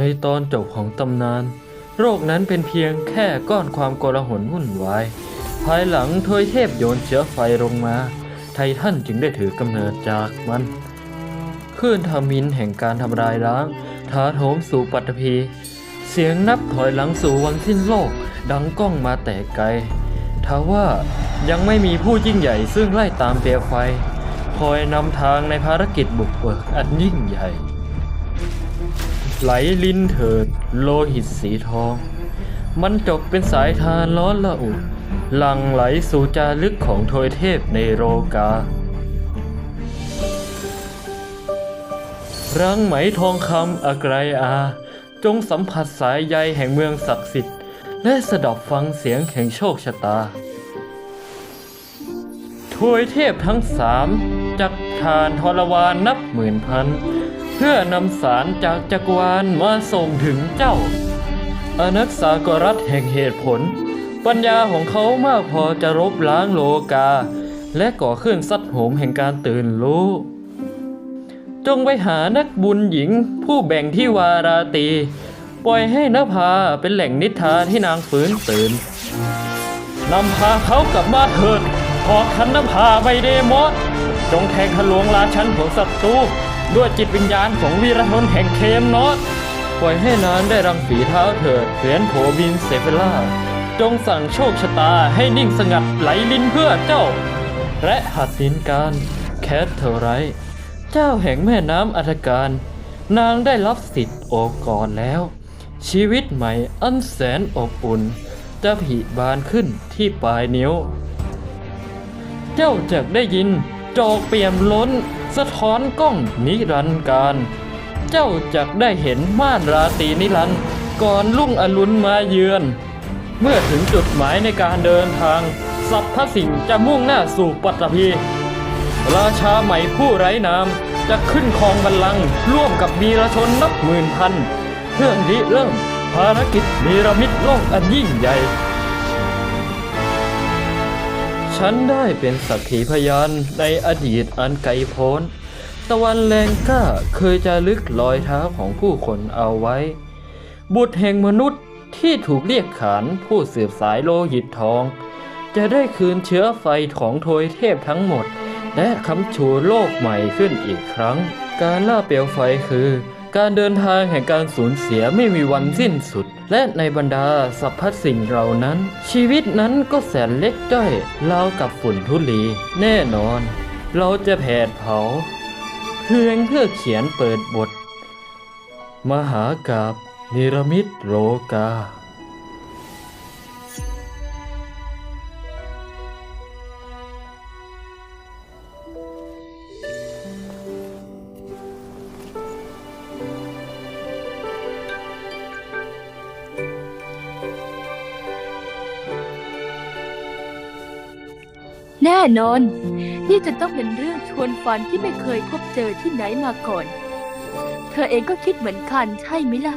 ในตอนจบของตำนาน โรคนั้นเป็นเพียงแค่ก้อนความโกลาหลวุ่นวาย ภายหลังทวยเทพโยนเชื้อไฟลงมา ไททันจึงได้ถือกำเนิดจากมันคลื่นทมินแห่งการทำลายล้างถาโถมสู่ปัตภี เสียงนับถอยหลังสู่วันสิ้นโลก ดังก้องมาแต่ไกลทว่ายังไม่มีผู้ยิ่งใหญ่ซึ่งไล่ตามเปลวไฟ คอยนำทางในภารกิจบุกเบิกอันยิ่งใหญ่ ไหลลิ้นเถิด โลหิตสีทอง มันจบเป็นสายทานร้อนละอุหลังไหลสู่จารึกของโทยเทพในโรการังไหมทองคำอไกรอา จงสัมผัสสายใยแห่งเมืองศักดิ์สิทธิ์ และสดับฟังเสียงแห่งโชคชะตาทวยเทพทั้งสามจักทานทรวานนับหมื่นพัน เพื่อนำสารจากจักรวาลมาส่งถึงเจ้า อนักสากรัฐแห่งเหตุผล ปัญญาของเขามากพอจะรบล้างโลกา และก่อขึ้นซัดโหมแห่งการตื่นรู้ จงไปหานักบุญหญิงผู้แบ่งที่วาราตี ปล่อยให้นภาเป็นแหล่งนิทานให้นางฟื้นตื่นนำพาเขากลับมาเถิดขอคันนภาไวเดมอสจงแทงทะลวงราชันของศัตรู ด้วยจิตวิญญาณของวีรชนแห่งเคมนอสปล่อยให้นานได้รังฝีเท้าเถิดเขียนโผบินเซเฟล่า จงสั่งโชคชะตาให้นิ่งสงัดไหลลินเพื่อเจ้า และหัดดินการแคทเทอร์ไรท์เจ้าแห่งแม่น้ำอัฐการ นางได้รับสิทธิ์โอกอดแล้ว ชีวิตใหม่อันแสนอบอุ่นจะผลิบานขึ้นที่ปลายนิ้ว เจ้าจะได้ยินจอกเปี่ยมล้น สะท้อนกล้องนิรันดร์การ เจ้าจะได้เห็นม่านราตรีนิรันดร์ก่อนลุ่งอรุณมาเยือน เมื่อถึงจุดหมายในการเดินทางสรรพสิ่งจะมุ่งหน้าสู่ปัตตภีราชาใหม่ผู้ไร้นามจะขึ้นครองบัลลังก์ร่วมกับวีรชนนับหมื่นพันเพื่อริเริ่มภารกิจนิรมิตโลกอันยิ่งใหญ่ ฉันได้เป็นสักขีพยานในอดีตอันไกลโพ้น ตะวันแรงกล้าเคยจะลึกรอยเท้าของผู้คนเอาไว้ บุตรแห่งมนุษย์ที่ถูกเรียกขานผู้สืบสายโลหิตทอง จะได้คืนเชื้อไฟของโทยเทพทั้งหมด และคำชูโลกใหม่ขึ้นอีกครั้ง การล่าเปลวไฟคือ การเดินทางแห่งการสูญเสียไม่มีวันสิ้นสุด และในบรรดาสรรพสิ่งเหล่านั้น ชีวิตนั้นก็แสนเล็กจ้อยราวกับฝุ่นทุลี แน่นอน เราจะแผดเผา เพียงเพื่อเขียนเปิดบท มหากาบนิรมิตโลกา แน่นอน นี่จะต้องเป็นเรื่องชวนฝันที่ไม่เคยพบเจอที่ไหนมาก่อน เธอเองก็คิดเหมือนกันใช่ไหมล่ะ